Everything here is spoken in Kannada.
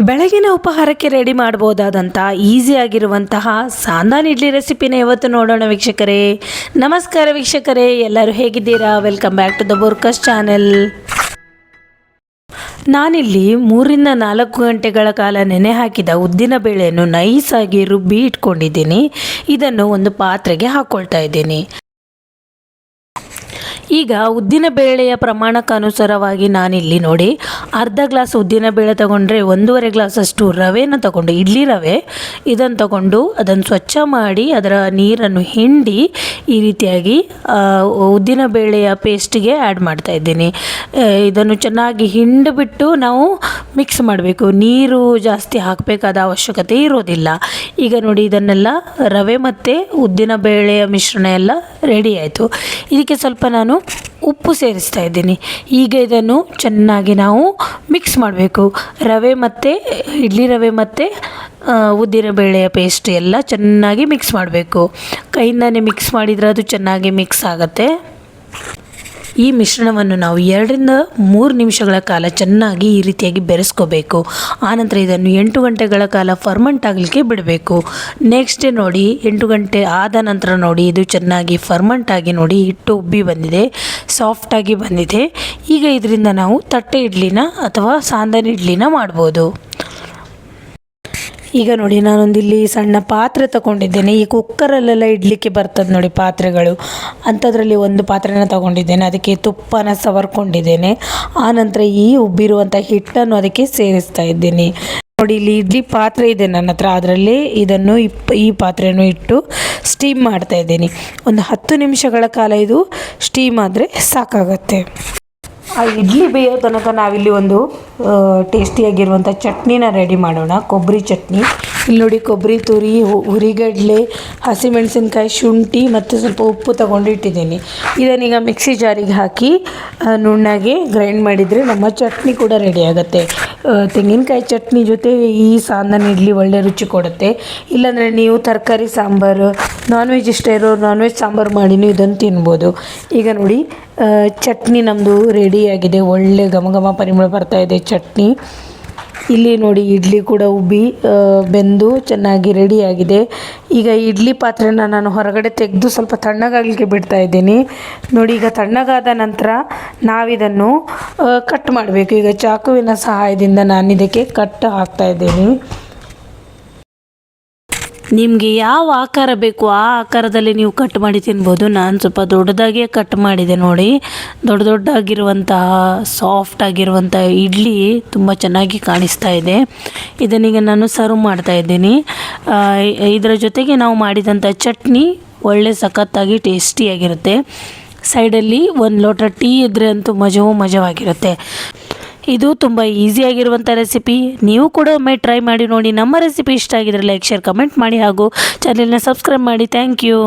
ಬೆಳಗಿನ ಉಪಹಾರಕ್ಕೆ ರೆಡಿ ಮಾಡ್ಬೋದಾದಂಥ ಈಸಿಯಾಗಿರುವಂತಹ ಸಾಂದಾನ್ ಇಡ್ಲಿ ರೆಸಿಪಿನ ಇವತ್ತು ನೋಡೋಣ ವೀಕ್ಷಕರೇ. ನಮಸ್ಕಾರ ವೀಕ್ಷಕರೇ, ಎಲ್ಲರೂ ಹೇಗಿದ್ದೀರಾ? ವೆಲ್ಕಮ್ ಬ್ಯಾಕ್ ಟು ದ ಬೋರ್ಕಸ್ ಚಾನೆಲ್ ನಾನಿಲ್ಲಿ ಮೂರಿಂದ ನಾಲ್ಕು ಗಂಟೆಗಳ ಕಾಲ ನೆನೆ ಹಾಕಿದ ಉದ್ದಿನ ಬೇಳೆಯನ್ನು ನೈಸಾಗಿ ರುಬ್ಬಿ ಇಟ್ಕೊಂಡಿದ್ದೀನಿ. ಇದನ್ನು ಒಂದು ಪಾತ್ರೆಗೆ ಹಾಕ್ಕೊಳ್ತಾ ಇದ್ದೀನಿ. ಈಗ ಉದ್ದಿನ ಬೇಳೆಯ ಪ್ರಮಾಣಕ್ಕನುಸಾರವಾಗಿ ನಾನಿಲ್ಲಿ ನೋಡಿ ಅರ್ಧ ಗ್ಲಾಸ್ ಉದ್ದಿನ ಬೇಳೆ ತಗೊಂಡ್ರೆ ಒಂದೂವರೆ ಗ್ಲಾಸಷ್ಟು ರವೆನ ತಗೊಂಡು, ಇಡ್ಲಿ ರವೆ ಇದನ್ನು ತಗೊಂಡು ಅದನ್ನು ಸ್ವಚ್ಛ ಮಾಡಿ ಅದರ ನೀರನ್ನು ಹಿಂಡಿ ಈ ರೀತಿಯಾಗಿ ಉದ್ದಿನ ಬೇಳೆಯ ಪೇಸ್ಟಿಗೆ ಆ್ಯಡ್ ಮಾಡ್ತಾ ಇದ್ದೀನಿ. ಇದನ್ನು ಚೆನ್ನಾಗಿ ಹಿಂಡಿಬಿಟ್ಟು ನಾವು ಮಿಕ್ಸ್ ಮಾಡಬೇಕು. ನೀರು ಜಾಸ್ತಿ ಹಾಕಬೇಕಾದ ಅವಶ್ಯಕತೆ ಇರೋದಿಲ್ಲ. ಈಗ ನೋಡಿ ಇದನ್ನೆಲ್ಲ ರವೆ ಮತ್ತು ಉದ್ದಿನ ಬೇಳೆಯ ಮಿಶ್ರಣ ಎಲ್ಲ ರೆಡಿ ಆಯಿತು. ಇದಕ್ಕೆ ಸ್ವಲ್ಪ ನಾನು ಉಪ್ಪು ಸೇರಿಸ್ತಾ ಇದ್ದೀನಿ. ಈಗ ಇದನ್ನು ಚೆನ್ನಾಗಿ ನಾವು ಮಿಕ್ಸ್ ಮಾಡಬೇಕು. ರವೆ ಮತ್ತು, ಇಡ್ಲಿ ರವೆ ಮತ್ತು ಉದ್ದಿನ ಬೇಳೆಯ ಪೇಸ್ಟ್ ಎಲ್ಲ ಚೆನ್ನಾಗಿ ಮಿಕ್ಸ್ ಮಾಡಬೇಕು. ಕೈಯಿಂದನೇ ಮಿಕ್ಸ್ ಮಾಡಿದರೆ ಅದು ಚೆನ್ನಾಗಿ ಮಿಕ್ಸ್ ಆಗುತ್ತೆ. ಈ ಮಿಶ್ರಣವನ್ನು ನಾವು ಎರಡರಿಂದ ಮೂರು ನಿಮಿಷಗಳ ಕಾಲ ಚೆನ್ನಾಗಿ ಈ ರೀತಿಯಾಗಿ ಬೆರೆಸ್ಕೋಬೇಕು. ಆನಂತರ ಇದನ್ನು ಎಂಟು ಗಂಟೆಗಳ ಕಾಲ ಫರ್ಮೆಂಟ್ ಆಗಲಿಕ್ಕೆ ಬಿಡಬೇಕು. ನೆಕ್ಸ್ಟ್ ನೋಡಿ, ಎಂಟು ಗಂಟೆ ಆದ ನಂತರ ನೋಡಿ, ಇದು ಚೆನ್ನಾಗಿ ಫರ್ಮೆಂಟ್ ಆಗಿ ನೋಡಿ, ಹಿಟ್ಟು ಉಬ್ಬಿ ಬಂದಿದೆ ಸಾಫ್ಟಾಗಿ ಬಂದಿದೆ. ಈಗ ಇದರಿಂದ ನಾವು ತಟ್ಟೆ ಇಡ್ಲಿನ ಅಥವಾ ಸಾಂದನ್ ಇಡ್ಲಿನ ಮಾಡ್ಬೋದು. ಈಗ ನೋಡಿ, ನಾನೊಂದು ಇಲ್ಲಿ ಸಣ್ಣ ಪಾತ್ರೆ ತಗೊಂಡಿದ್ದೇನೆ. ಈ ಕುಕ್ಕರಲ್ಲೆಲ್ಲ ಇಡಲಿಕ್ಕೆ ಬರ್ತದೆ ನೋಡಿ ಪಾತ್ರೆಗಳು. ಅಂಥದ್ರಲ್ಲಿ ಒಂದು ಪಾತ್ರೆನ ತಗೊಂಡಿದ್ದೇನೆ. ಅದಕ್ಕೆ ತುಪ್ಪನ ಸವರ್ಕೊಂಡಿದ್ದೇನೆ. ಆನಂತರ ಈ ಉಬ್ಬಿರುವಂಥ ಹಿಟ್ಟನ್ನು ಅದಕ್ಕೆ ಸೇರಿಸ್ತಾ ಇದ್ದೀನಿ. ನೋಡಿ, ಇಲ್ಲಿ ಇಡ್ಲಿ ಪಾತ್ರೆ ಇದೆ ನನ್ನ ಹತ್ರ. ಅದರಲ್ಲಿ ಇದನ್ನು ಇಪ್ಪ, ಈ ಪಾತ್ರೆಯನ್ನು ಇಟ್ಟು ಸ್ಟೀಮ್ ಮಾಡ್ತಾ ಇದ್ದೀನಿ. ಒಂದು ಹತ್ತು ನಿಮಿಷಗಳ ಕಾಲ ಇದು ಸ್ಟೀಮ್ ಆದರೆ ಸಾಕಾಗತ್ತೆ. ಆ ಇಡ್ಲಿ ಬೇಯೋ ತನಕ ನಾವಿಲ್ಲಿ ಒಂದು ಟೇಸ್ಟಿಯಾಗಿರುವಂಥ ಚಟ್ನಿನ ರೆಡಿ ಮಾಡೋಣ. ಕೊಬ್ಬರಿ ಚಟ್ನಿ. ಇಲ್ಲಿ ನೋಡಿ ಕೊಬ್ಬರಿ ತುರಿ ಹುರಿಗಡಲೆ ಹಸಿಮೆಣಸಿನ್ಕಾಯಿ, ಶುಂಠಿ ಮತ್ತು ಸ್ವಲ್ಪ ಉಪ್ಪು ತಗೊಂಡು ಇಟ್ಟಿದ್ದೀನಿ. ಇದನ್ನೀಗ ಮಿಕ್ಸಿ ಜಾರಿಗೆ ಹಾಕಿ ನುಣ್ಣಗೆ ಗ್ರೈಂಡ್ ಮಾಡಿದರೆ ನಮ್ಮ ಚಟ್ನಿ ಕೂಡ ರೆಡಿ ಆಗುತ್ತೆ. ತೆಂಗಿನಕಾಯಿ ಚಟ್ನಿ ಜೊತೆ ಈ ಸಾಂದನ್ ಇಡ್ಲಿ ಒಳ್ಳೆ ರುಚಿ ಕೊಡುತ್ತೆ. ಇಲ್ಲಾಂದರೆ ನೀವು ತರಕಾರಿ, ಸಾಂಬಾರು ನಾನ್ ವೆಜ್ ಇಷ್ಟ ಇರೋರು ನಾನ್ ವೆಜ್ ಸಾಂಬಾರು ಮಾಡಿನೂ ಇದನ್ನು ತಿನ್ಬೋದು. ಈಗ ನೋಡಿ ಚಟ್ನಿ ನಮ್ಮದು ರೆಡಿಯಾಗಿದೆ ಒಳ್ಳೆ ಘಮ ಘಮ ಪರಿಮಳ ಬರ್ತಾ ಇದೆ ಚಟ್ನಿ. ಇಲ್ಲಿ ನೋಡಿ ಇಡ್ಲಿ ಕೂಡ ಉಬ್ಬಿ ಬೆಂದು ಚೆನ್ನಾಗಿ ರೆಡಿಯಾಗಿದೆ ಈಗ ಇಡ್ಲಿ ಪಾತ್ರೆನ ನಾನು ಹೊರಗಡೆ ತೆಗೆದು ಸ್ವಲ್ಪ ತಣ್ಣಗಾಗಲಿಕ್ಕೆ ಬಿಡ್ತಾ ಇದ್ದೀನಿ. ನೋಡಿ, ಈಗ ತಣ್ಣಗಾದ ನಂತರ ನಾವಿದನ್ನು ಕಟ್ ಮಾಡಬೇಕು. ಈಗ ಚಾಕುವಿನ ಸಹಾಯದಿಂದ ನಾನು ಇದಕ್ಕೆ ಕಟ್ ಹಾಕ್ತಾ ಇದ್ದೀನಿ. ನಿಮಗೆ ಯಾವ ಆಕಾರ ಬೇಕು ಆ ಆಕಾರದಲ್ಲಿ ನೀವು ಕಟ್ ಮಾಡಿ ತಿನ್ಬೋದು. ನಾನು ಸ್ವಲ್ಪ ದೊಡ್ಡದಾಗೆ ಕಟ್ ಮಾಡಿದೆ ನೋಡಿ. ದೊಡ್ಡ ದೊಡ್ಡಾಗಿರುವಂತಹ ಸಾಫ್ಟ್ ಆಗಿರುವಂಥ ಇಡ್ಲಿ ತುಂಬ ಚೆನ್ನಾಗಿ ಕಾಣಿಸ್ತಾ ಇದೆ. ಇದನ್ನೀಗ ನಾನು ಸರ್ವ್ ಮಾಡ್ತಾ ಇದ್ದೀನಿ. ಇದರ ಜೊತೆಗೆ ನಾವು ಮಾಡಿದಂಥ ಚಟ್ನಿ ಒಳ್ಳೆ ಸಖತ್ತಾಗಿ ಟೇಸ್ಟಿಯಾಗಿರುತ್ತೆ ಸೈಡಲ್ಲಿ ಒಂದು ಲೋಟ ಟೀ ಇದ್ದರೆ ಅಂತೂ ಮಜವೂ ಮಜವಾಗಿರುತ್ತೆ. ಇದು ತುಂಬ ಈಸಿಯಾಗಿರುವಂಥ ರೆಸಿಪಿ ನೀವು ಕೂಡ ಒಮ್ಮೆ ಟ್ರೈ ಮಾಡಿ ನೋಡಿ. ನಮ್ಮ ರೆಸಿಪಿ ಇಷ್ಟ ಆಗಿದ್ರೆ ಲೈಕ್ ಶೇರ್ ಕಮೆಂಟ್ ಮಾಡಿ ಹಾಗೂ ಚಾನೆಲ್ನ ಸಬ್ಸ್ಕ್ರೈಬ್ ಮಾಡಿ. Thank you